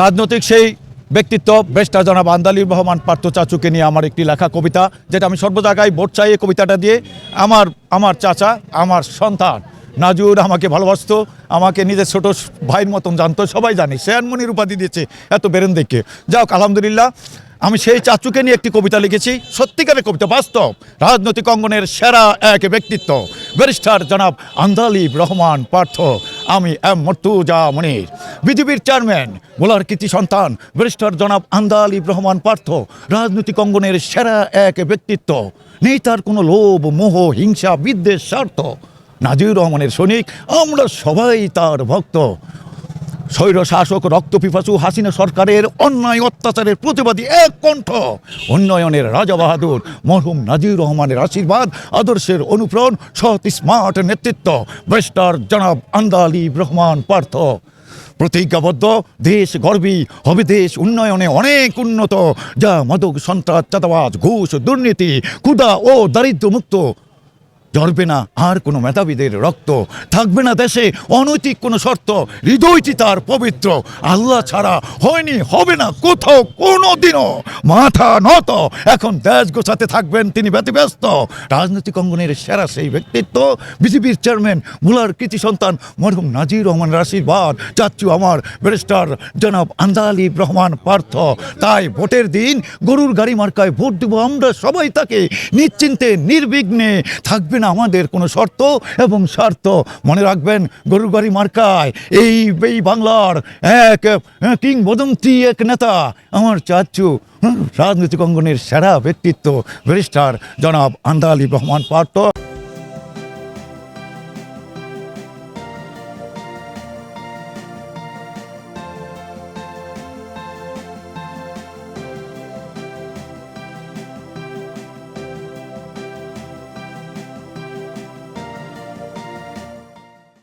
রাজনৈতিক সেই ব্যক্তিত্ব বেস্টার জনাব আন্দালির রহমান পার্থ চাচুকে নিয়ে আমার একটি লেখা কবিতা, যেটা আমি সর্ব জায়গায় ভোট চাই এই কবিতাটা দিয়ে আমার আমার চাচা, আমার সন্তান নাজুর আমাকে ভালোবাসতো, আমাকে নিজের ছোট ভাইয়ের মতন জানতো, সবাই জানে শেয়ানমনির উপাধি দিয়েছে এত বেরেন দেখে যাও আলহামদুলিল্লাহ, আমি সেই চাচুকে নিয়ে একটি কবিতা লিখেছি, সত্যিকারের কবিতা, বাস্তব, রাজনৈতিক অঙ্গনের সেরা এক ব্যক্তিত্ব। ব্যারিস্টার জনাব আন্দালিব রহমান পার্থ। আমি এম মর্তুজা মনির। বিজেপির চেয়ারম্যান গোলার কৃতি সন্তান, ব্যারিস্টার জনাব আন্দালিব রহমান পার্থ। রাজনৈতিক অঙ্গনের সেরা এক ব্যক্তিত্ব। নেই তার কোনো লোভ, মোহ, হিংসা, বিদ্বেষ, স্বার্থ। নাজির রহমানের সৈনিক, আমরা সবাই তার ভক্ত। স্বৈর শাসক রক্তপিপাসু হাসিনা সরকারের অন্যায় অত্যাচারের প্রতিবাদী এক কণ্ঠ। উন্নয়নের রাজা বাহাদুর, মরহুম নাজির রহমানের আশীর্বাদ, আদর্শের অনুপ্রণ, সৎ, স্মার্ট নেতৃত্ব। ব্রেস্টার জনাব আন্দালিব রহমান পার্থ। প্রতিজ্ঞাবদ্ধ, দেশ গর্বী, হবে দেশ উন্নয়নে অনেক উন্নত। যা মাদক সন্ত্রাস, চাঁদাবাজ, ঘুষ, দুর্নীতি ক্ষুদা ও দারিদ্র মুক্ত ঝরবে না আর কোনো মেধাবীদের রক্ত থাকবে না দেশে। অনৈতিক কোনো শর্ত, হৃদয়টি তার পবিত্র। আল্লাহ ছাড়া হয়নি, হবে না কোথাও কোনো দিনও মাথা নত। এখন দেশ গোছাতে থাকবেন তিনি ব্যতিব্যস্ত। রাজনৈতিক অঙ্গনের সেরা সেই ব্যক্তিত্ব বিজেপির চেয়ারম্যান, মুলার কৃতি সন্তান, মরহুম নাজির রহমানের আশীর্বাদ চাচ্ছু আমার ব্যারিস্টার জনাব আন্দালিব রহমান পার্থ। তাই ভোটের দিন গরুর গাড়ি মার্কায় ভোট দেবো, আমরা সবাই তাকে নিশ্চিন্তে, নির্বিঘ্নে থাকবে না আমাদের কোনো শর্ত এবং স্বার্থ মনে রাখবেন গরুর গাড়ি মার্কায় এই এই বাংলার এক কিংবদন্তি এক নেতা আমার চাচু, রাজনৈতিক অঙ্গনের সেরা ব্যক্তিত্ব, ব্যারিস্টার জনাব আন্দালি রহমান পার্থ।